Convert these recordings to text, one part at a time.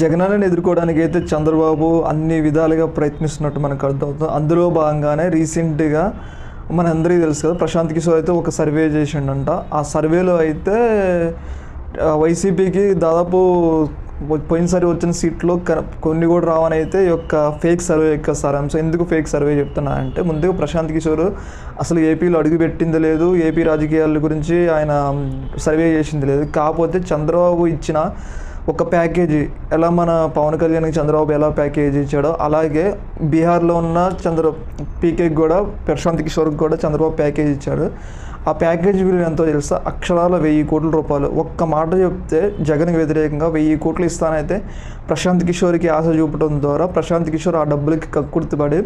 జగనాన్ని ఎదుర్కోవడానికి అయితే చంద్రబాబు అన్ని విధాలుగా ప్రయత్నిస్తున్నట్టు మనకు అర్థమవుతుంది. అందులో భాగంగానే రీసెంట్గా మనందరికీ తెలుసు కదా ప్రశాంత్ కిషోర్ అయితే ఒక సర్వే చేసిండంట. ఆ సర్వేలో అయితే వైసీపీకి దాదాపు పోయినసారి వచ్చిన సీట్లో కొన్ని కూడా రావని అయితే ఈ యొక్క ఫేక్ సర్వే యొక్క సారాంశం. ఎందుకు ఫేక్ సర్వే చెప్తున్నా అంటే ముందుగా ప్రశాంత్ కిషోర్ అసలు ఏపీలో అడుగు పెట్టింది లేదు. ఏపీ రాజకీయాల గురించి ఆయన సర్వే చేసింది లేదు. కాకపోతే చంద్రబాబు ఇచ్చిన ఒక ప్యాకేజీ. ఎలా మన పవన్ కళ్యాణ్కి చంద్రబాబు ఎలా ప్యాకేజీ ఇచ్చాడో అలాగే బీహార్లో ఉన్న చంద్ర పీకేకి కూడా ప్రశాంత్ కిషోర్కి కూడా చంద్రబాబు ప్యాకేజ్ ఇచ్చాడు. ఆ ప్యాకేజీ విలువ ఎంతో తెలుసా? అక్షరాల వెయ్యి కోట్ల రూపాయలు. ఒక్క మాట చెప్తే జగన్కి వ్యతిరేకంగా వెయ్యి కోట్లు ఇస్తానైతే ప్రశాంత్ కిషోర్కి ఆశ చూపడం ద్వారా ప్రశాంత్ కిషోర్ ఆ డబ్బులకి కక్కుర్తిపడి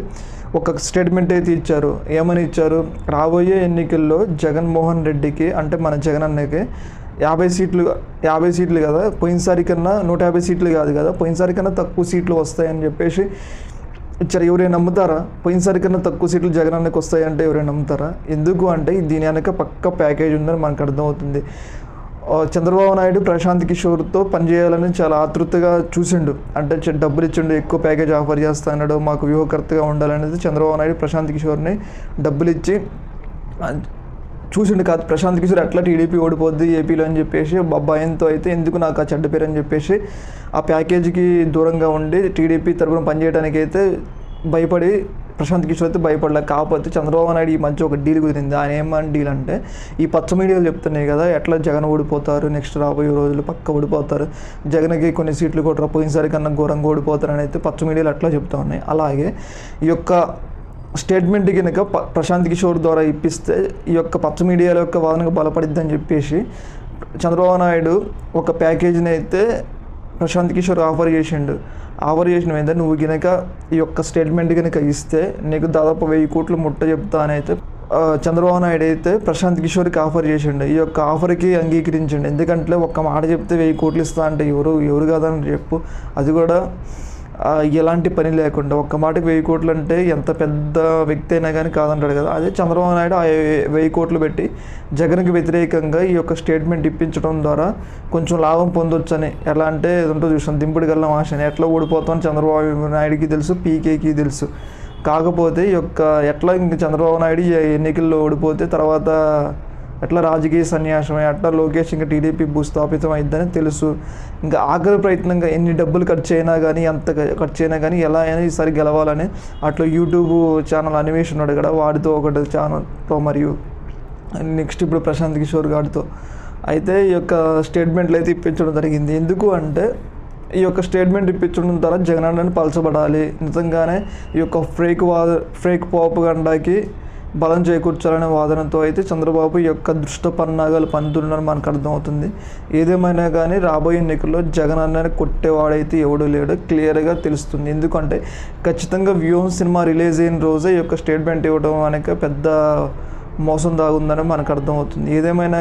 ఒక స్టేట్మెంట్ అయితే ఇచ్చారు. ఏమని ఇచ్చారు? రాబోయే ఎన్నికల్లో జగన్మోహన్ రెడ్డికి అంటే మన జగన్ అన్నకి యాభై సీట్లు యాభై సీట్లు కదా. పోయినసారి కన్నా నూట యాభై సీట్లు కాదు కదా. పోయినసారి కన్నా తక్కువ సీట్లు వస్తాయని చెప్పేసి ఇచ్చారు ఎవరైనా నమ్ముతారా? పోయినసారి కన్నా తక్కువ సీట్లు జగనానికి వస్తాయంటే ఎవరైనా నమ్ముతారా? ఎందుకు అంటే దీని వెనక పక్క ప్యాకేజ్ ఉందని మనకు అర్థమవుతుంది. చంద్రబాబు నాయుడు ప్రశాంత్ కిషోర్తో పనిచేయాలని చాలా ఆతృతగా చూసిండు. అంటే డబ్బులు ఇచ్చిండు ఎక్కువ ప్యాకేజ్ ఆఫర్ చేస్తా అన్నాడు మాకు వ్యూహకర్తగా ఉండాలనేది చంద్రబాబు నాయుడు ప్రశాంత్ కిషోర్ని డబ్బులు ఇచ్చి చూసిండు కాదు. ప్రశాంత్ కిషోర్ ఎట్లా టీడీపీ ఓడిపోద్ది ఏపీలో అని చెప్పేసి భయంతో అయితే ఎందుకు నాకు ఆ చెడ్డ పేరు అని చెప్పేసి ఆ ప్యాకేజీకి దూరంగా ఉండి టీడీపీ తరఫున పనిచేయడానికి అయితే భయపడి ప్రశాంత్ కిషోర్ అయితే భయపడలే. కాకపోతే చంద్రబాబు నాయుడు ఈ మధ్య ఒక డీల్ కుదిరింది. ఆయన ఏమని డీల్ అంటే ఈ పచ్చ మీడియాలు చెప్తున్నాయి కదా ఎట్లా జగన్ ఓడిపోతారు నెక్స్ట్ రాబోయే రోజులు పక్క ఓడిపోతారు. జగన్కి కొన్ని సీట్లు కూడా పోయినసారి కన్నా ఘోరంగా ఓడిపోతారని అయితే పచ్చ మీడియాలు అట్లా చెప్తా ఉన్నాయి. అలాగే ఈ యొక్క స్టేట్మెంట్ కనుక ప- ప్రశాంత్ కిషోర్ ద్వారా ఇప్పిస్తే ఈ యొక్క పచ్చ మీడియాల యొక్క వాదనకు బలపడిద్దని చెప్పేసి చంద్రబాబు నాయుడు ఒక ప్యాకేజీని అయితే ప్రశాంత్ కిషోర్ ఆఫర్ చేసిండు. ఆఫర్ చేసిన మీద నువ్వు కనుక ఈ యొక్క స్టేట్మెంట్ కనుక ఇస్తే నీకు దాదాపు వెయ్యి కోట్లు ముట్ట చెప్తా అని అయితే చంద్రబాబు నాయుడు అయితే ప్రశాంత్ కిషోర్కి ఆఫర్ చేసిండు. ఈ యొక్క ఆఫర్కి అంగీకరించండి. ఎందుకంటే ఒక్క మాట చెప్తే వెయ్యి కోట్లు ఇస్తా అంటే ఎవరు ఎవరు కాదని చెప్పు. అది కూడా ఎలాంటి పని లేకుండా ఒక్క మాటకి వెయ్యి కోట్లు అంటే ఎంత పెద్ద వ్యక్తి అయినా కానీ కాదంటాడు కదా. అదే చంద్రబాబు నాయుడు ఆ వెయ్యి కోట్లు పెట్టి జగన్కి వ్యతిరేకంగా ఈ యొక్క స్టేట్మెంట్ ఇప్పించడం ద్వారా కొంచెం లాభం పొందొచ్చని. ఎలా అంటే ఏదంటో చూసాను దింపుడు గల్లం ఆశని ఎట్లా ఓడిపోతామని చంద్రబాబు నాయుడికి తెలుసు పీకేకి తెలుసు. కాకపోతే ఈ యొక్క ఎట్లా ఇంక చంద్రబాబు నాయుడు ఈ ఎన్నికల్లో ఓడిపోతే తర్వాత అట్లా రాజకీయ సన్యాసమే అట్లా లోకేష్ ఇంకా టీడీపీ భూస్థాపితం అయిద్దని తెలుసు. ఇంకా ఆఖరి ప్రయత్నంగా ఎన్ని డబ్బులు ఖర్చు అయినా కానీ ఎంత ఖర్చు అయినా కానీ ఎలా అయినా ఈసారి గెలవాలని అట్లా యూట్యూబ్ ఛానల్ అనిమేష్ ఉన్నాడు కదా వాడితో ఒకటి ఛానల్తో మరియు నెక్స్ట్ ఇప్పుడు ప్రశాంత్ కిషోర్ గారితో అయితే ఈ యొక్క స్టేట్మెంట్లు అయితే ఇప్పించడం జరిగింది. ఎందుకు అంటే ఈ యొక్క స్టేట్మెంట్ ఇప్పించడం ద్వారా జగనన్నని పలచబడాలి. నిజంగానే ఈ యొక్క ఫ్రేక్ వా ఫ్రేక్ పోపగండాకి బలం చేకూర్చాలనే వాదనతో అయితే చంద్రబాబు యొక్క దృష్ట పన్నాగాలు పన్నుతున్నారని మనకు అర్థమవుతుంది. ఏదేమైనా కానీ రాబోయే ఎన్నికల్లో జగన్ అన్నని కొట్టేవాడైతే ఎవడు లేడు క్లియర్గా తెలుస్తుంది. ఎందుకంటే ఖచ్చితంగా వ్యూహం సినిమా రిలీజ్ అయిన రోజే ఈ యొక్క స్టేట్మెంట్ ఇవ్వడం అనేక పెద్ద మోసం దాగుందని మనకు అర్థమవుతుంది. ఏదేమైనా